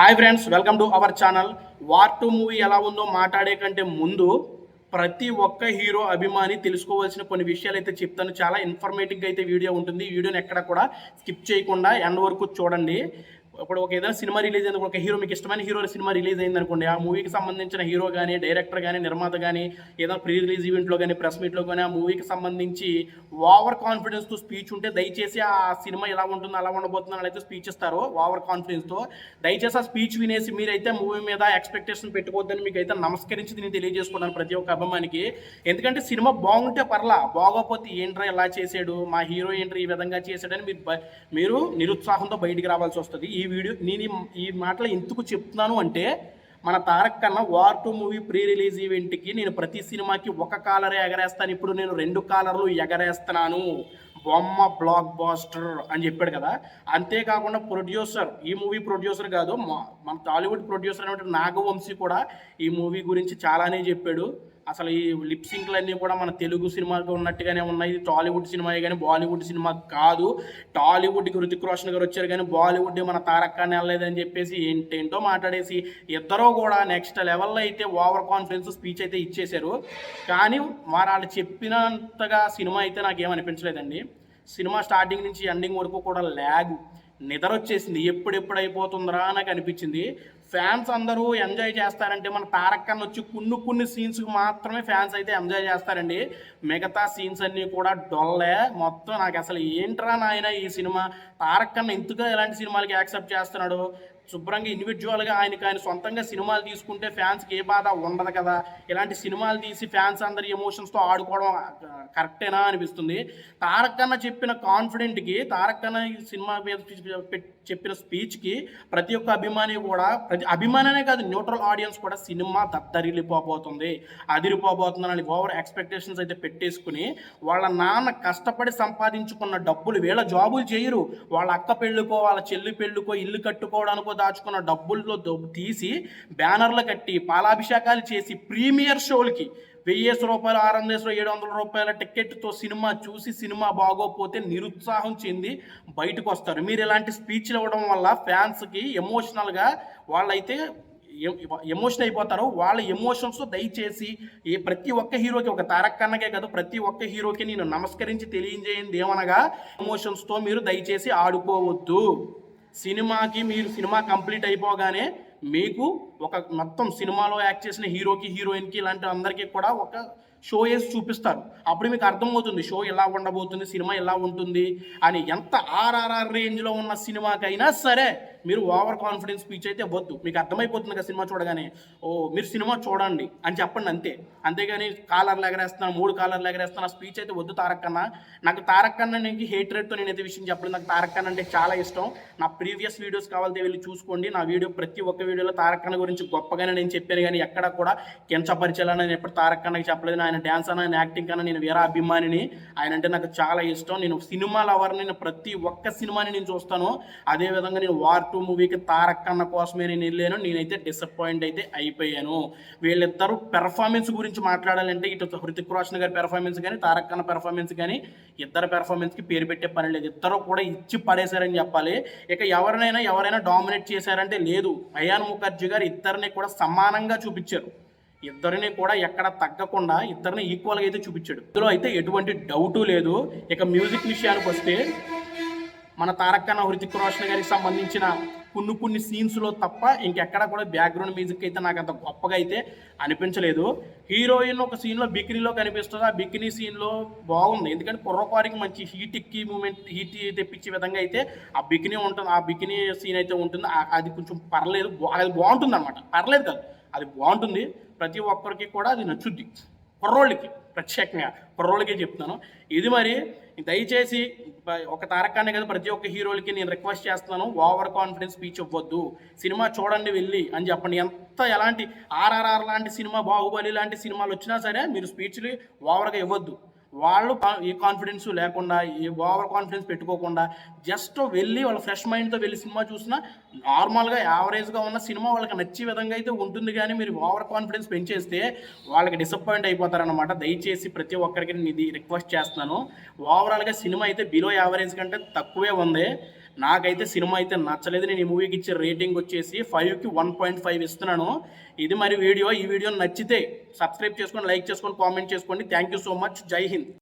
Hi friends welcome to our channel. War two movie ఎలా ఉందో మాట్లాడే కంటే ముందు ప్రతి ఒక్క హీరో అభిమాని తెలుసుకోవాల్సిన కొన్ని విషయాలు అయితే చెప్తాను. చాలా ఇన్ఫర్మేటివ్గా అయితే వీడియో ఉంటుంది. ఈ వీడియోని ఎక్కడ కూడా స్కిప్ చేయకుండా ఎండ్ వరకు చూడండి. ఇప్పుడు ఒక ఏదైనా సినిమా రిలీజ్ అయింది ఒక హీరో మీకు ఇష్టమైన హీరో సినిమా రిలీజ్ అయింది అనుకోండి ఆ మూవీకి సంబంధించిన హీరో కానీ డైరెక్టర్ కానీ నిర్మాత కానీ ఏదైనా ప్రీ రిలీజ్ ఈవెంట్లో కానీ ప్రెస్ మీట్లో కానీ ఆ మూవీకి సంబంధించి ఓవర్ కాన్ఫిడెన్స్తో స్పీచ్ ఉంటే దయచేసి ఆ సినిమా ఎలా ఉంటుందో అలా ఉండబోతుందో అయితే స్పీచ్ ఇస్తారు ఓవర్ కాన్ఫిడెన్స్తో దయచేసి ఆ స్పీచ్ వినేసి మీరైతే మూవీ మీద ఎక్స్పెక్టేషన్ పెట్టుకోవద్దని మీకు అయితే నమస్కరించి నేను తెలియజేసుకున్నాను ప్రతి ఒక్క అభిమానికి. ఎందుకంటే సినిమా బాగుంటే పర్లా బాగోకపోతే ఏంట్రా ఇలా చేసాడు మా హీరో ఏంట్రా ఈ విధంగా చేశాడని మీరు మీరు నిరుత్సాహంతో బయటికి రావాల్సి వస్తుంది. ఈ వీడియో నేను ఈ- మాటలు ఎందుకు చెప్తున్నాను అంటే మన తారక్ కన్నా war two movie pre release ఈవెంట్కి నేను ప్రతి సినిమాకి ఒక కాలరే ఎగరేస్తాను. ఇప్పుడు నేను రెండు కాలర్లు ఎగరేస్తున్నాను. బొమ్మ బ్లాక్ బాస్టర్ అని చెప్పాడు కదా. అంతేకాకుండా ప్రొడ్యూసర్ ఈ మూవీ ప్రొడ్యూసర్ కాదు మన టాలీవుడ్ ప్రొడ్యూసర్ అనేటువంటి నాగవంశీ కూడా ఈ మూవీ గురించి చాలానే చెప్పాడు. అసలు ఈ లిప్ సింక్లన్నీ కూడా మన తెలుగు సినిమాకి ఉన్నట్టుగానే ఉన్నాయి. ఇది టాలీవుడ్ సినిమా కానీ బాలీవుడ్ సినిమా కాదు. టాలీవుడ్కి హృతిక్ రోషన్ గారు వచ్చారు కానీ బాలీవుడ్ మన తారక్ ఖాన్ వెళ్ళలేదని చెప్పేసి ఏంటేంటో మాట్లాడేసి ఇద్దరూ కూడా నెక్స్ట్ లెవెల్లో అయితే ఓవర్ కాన్ఫిడెన్స్ స్పీచ్ అయితే ఇచ్చేశారు. కానీ వారు వాళ్ళు చెప్పినంతగా సినిమా అయితే నాకు ఏమనిపించలేదండి సినిమా స్టార్టింగ్ నుంచి ఎండింగ్ వరకు కూడా ల్యాగ్ నిద్ర వచ్చేసింది. ఎప్పుడెప్పుడు అయిపోతుందిరా నాకు అనిపించింది. ఫ్యాన్స్ అందరూ ఎంజాయ్ చేస్తారంటే మన తారక్ వచ్చి కొన్ని కొన్ని సీన్స్కి మాత్రమే ఫ్యాన్స్ అయితే ఎంజాయ్ చేస్తారండి. మిగతా సీన్స్ అన్నీ కూడా డొల్లే. మొత్తం నాకు అసలు ఏంట్రా నాయన ఈ సినిమా? తారక్ ఎందుకు ఇలాంటి సినిమాలకి యాక్సెప్ట్ చేస్తున్నాడు? శుభ్రంగా ఇండివిజువల్గా ఆయనకి ఆయన సొంతంగా సినిమాలు తీసుకుంటే ఫ్యాన్స్కి ఏ బాధ ఉండదు కదా. ఇలాంటి సినిమాలు తీసి ఫ్యాన్స్ అందరి ఎమోషన్స్తో ఆడుకోవడం కరెక్టేనా అనిపిస్తుంది. తారక్ కన్నా చెప్పిన కాన్ఫిడెంట్కి తారక్ కన్నా సినిమా మీద చెప్పిన స్పీచ్కి ప్రతి ఒక్క అభిమాని కూడా ప్రతి అభిమాననే కాదు న్యూట్రల్ ఆడియన్స్ కూడా సినిమా దద్దరిల్లిపోబోతుంది. అదిరిపోబోతుంది అని ఓవర్ ఎక్స్పెక్టేషన్స్ అయితే పెట్టేసుకుని వాళ్ళ నాన్న కష్టపడి సంపాదించుకున్న డబ్బులు వీళ్ళ జాబులు చేయరు. వాళ్ళ అక్క పెళ్ళికో వాళ్ళ చెల్లి పెళ్ళికో ఇల్లు కట్టుకోవడానికో దాచుకున్న డబ్బుల్లో దొ- తీసి బ్యానర్లు కట్టి పాలాభిషేకాలు చేసి ప్రీమియర్ షోలకి వెయ్యేసి రూపాయలు ఆరు వందల ఏడు వందల రూపాయల టికెట్తో సినిమా చూసి సినిమా బాగోపోతే నిరుత్సాహం చెంది బయటకు వస్తారు మీరు ఇలాంటి స్పీచ్లు ఇవ్వడం వల్ల ఫ్యాన్స్కి ఎమోషనల్గా వాళ్ళైతే ఎమోషన్ అయిపోతారు. వాళ్ళ ఎమోషన్స్ దయచేసి ఏ ప్రతి ఒక్క హీరోకి ఒక తారక్ కన్నకే కాదు ప్రతి ఒక్క హీరోకి నేను నమస్కరించి తెలియజేయండి ఏమనగా ఎమోషన్స్తో మీరు దయచేసి ఆడుకోవద్దు. సినిమాకి మీరు సినిమా కంప్లీట్ అయిపోగానే మీకు ఒక మొత్తం సినిమాలో యాక్ట్ చేసిన హీరోకి హీరోయిన్కి ఇలాంటి అందరికీ కూడా ఒక షో వేసి చూపిస్తారు. అప్పుడు మీకు అర్థమవుతుంది షో ఎలా ఉండబోతుంది సినిమా ఎలా ఉంటుంది అని. ఎంత ఆర్ఆర్ఆర్ రేంజ్లో ఉన్న సినిమాకైనా సరే మీరు ఓవర్ కాన్ఫిడెన్స్ స్పీచ్ అయితే వద్దు. మీకు అర్థమైపోతుంది కదా సినిమా చూడగానే. ఓ మీరు సినిమా చూడండి అని చెప్పండి అంతే. అంతేగాని కాలర్లు ఎగరేస్తున్నాను మూడు కాలర్లు ఎగరేస్తాను స్పీచ్ అయితే వద్దు తారక్ కన్నా నాకు తారక్ కన్నా నేను హేట్ రేట్తో అయితే విషయం చెప్పలేదు. నాకు తారక్ కన్నా అంటే చాలా ఇష్టం. నా ప్రీవియస్ వీడియోస్ కావాలంటే వెళ్ళి చూసుకోండి. నా వీడియో ప్రతి ఒక్క వీడియోలో తారక్ కన్న గురించి గొప్పగానే నేను చెప్పాను కానీ ఎక్కడ కూడా కించపరిచేయాలని నేను ఎప్పుడు తారక్ కన్నకి చెప్పలేదు. ఆయన డ్యాన్స్ అన్న ఆయన యాక్టింగ్ కన్నా నేను వేరే అభిమానిని. ఆయన అంటే నాకు చాలా ఇష్టం. నేను సినిమా లవర్ని నేను ప్రతి ఒక్క సినిమాని నేను చూస్తాను. అదేవిధంగా నేను వార్ టూ మూవీకి తారక్కన్న కోసమే నేను వెళ్ళాను. నేనైతే డిసప్పాయింట్ అయితే అయిపోయాను. వీళ్ళిద్దరూ పెర్ఫార్మెన్స్ గురించి మాట్లాడాలంటే ఇటు హృతిక్ రోషన్ గారి పెర్ఫార్మెన్స్ కానీ తారక్కన్న పెర్ఫార్మెన్స్ కానీ ఇద్దరు పెర్ఫార్మెన్స్కి పేరు పెట్టే పని లేదు. ఇద్దరు కూడా ఇచ్చి పడేశారని చెప్పాలి. ఇక ఎవరినైనా ఎవరైనా డామినేట్ చేశారంటే లేదు. అయాన్ ముఖర్జీ గారు ఇద్దరిని కూడా సమానంగా చూపించారు. ఇద్దరిని కూడా ఎక్కడ తగ్గకుండా ఇద్దరిని ఈక్వల్గా అయితే చూపించాడు. ఇందులో అయితే ఎటువంటి డౌటు లేదు. ఇక మ్యూజిక్ విషయానికి వస్తే మన తారక్ హృతిక్ రోషన్ గారికి సంబంధించిన కొన్ని కొన్ని సీన్స్లో తప్ప ఇంకెక్కడ కూడా బ్యాక్గ్రౌండ్ మ్యూజిక్ అయితే నాకు అంత గొప్పగా అయితే అనిపించలేదు. హీరోయిన్ ఒక సీన్లో బికినీలో కనిపిస్తుంది. ఆ బికినీ సీన్లో బాగుంది. ఎందుకంటే కుర్రకారికి మంచి హీట్ ఎక్కి మూమెంట్ హీట్ తెప్పించే విధంగా అయితే ఆ బికినీ ఉంటుంది. ఆ బికినీ సీన్ అయితే ఉంటుంది. అది కొంచెం పర్లేదు. అది బాగుంటుంది అనమాట పర్లేదు కాదు. అది బాగుంటుంది. ప్రతి ఒక్కరికి కూడా అది నచ్చుద్ది. కుర్రోళ్ళకి. ప్రత్యేకంగా కుర్రోళ్ళకే చెప్తున్నాను. ఇది మరి దయచేసి ఒక తారకాన్ని కదా ప్రతి ఒక్క హీరోలకి నేను రిక్వెస్ట్ చేస్తున్నాను. ఓవర్ కాన్ఫిడెన్స్ స్పీచ్ ఇవ్వద్దు. సినిమా చూడండి వెళ్ళి అని చెప్పండి. ఎంత ఎలాంటి ఆర్ఆర్ఆర్ లాంటి సినిమా బాహుబలి లాంటి సినిమాలు వచ్చినా సరే మీరు స్పీచ్లు ఓవర్గా ఇవ్వద్దు. వాళ్ళు ఏ కాన్ఫిడెన్స్ లేకుండా ఏ ఓవర్ కాన్ఫిడెన్స్ పెట్టుకోకుండా జస్ట్ వెళ్ళి వాళ్ళ ఫ్రెష్ మైండ్తో వెళ్ళి సినిమా చూసినా నార్మల్గా యావరేజ్గా ఉన్న సినిమా వాళ్ళకి నచ్చే విధంగా అయితే ఉంటుంది కానీ మీరు ఓవర్ కాన్ఫిడెన్స్ పెంచేస్తే వాళ్ళకి డిసప్పాయింట్ అయిపోతారనమాట దయచేసి ప్రతి ఒక్కరికి నేను ఇది రిక్వెస్ట్ చేస్తున్నాను. ఓవరాల్గా సినిమా అయితే బిలో యావరేజ్ కంటే తక్కువే ఉంది. నాకైతే సినిమా అయితే నచ్చలేదు. నేను ఈ మూవీకి ఇచ్చే రేటింగ్ వచ్చేసి ఫైవ్కి వన్ పాయింట్ ఫైవ్ ఇస్తున్నాను. ఇది మరి వీడియో. ఈ వీడియో నచ్చితే సబ్స్క్రైబ్ చేసుకొని లైక్ చేసుకొని కామెంట్ చేసుకోండి. థ్యాంక్ యూ సో మచ్ జై హింద్.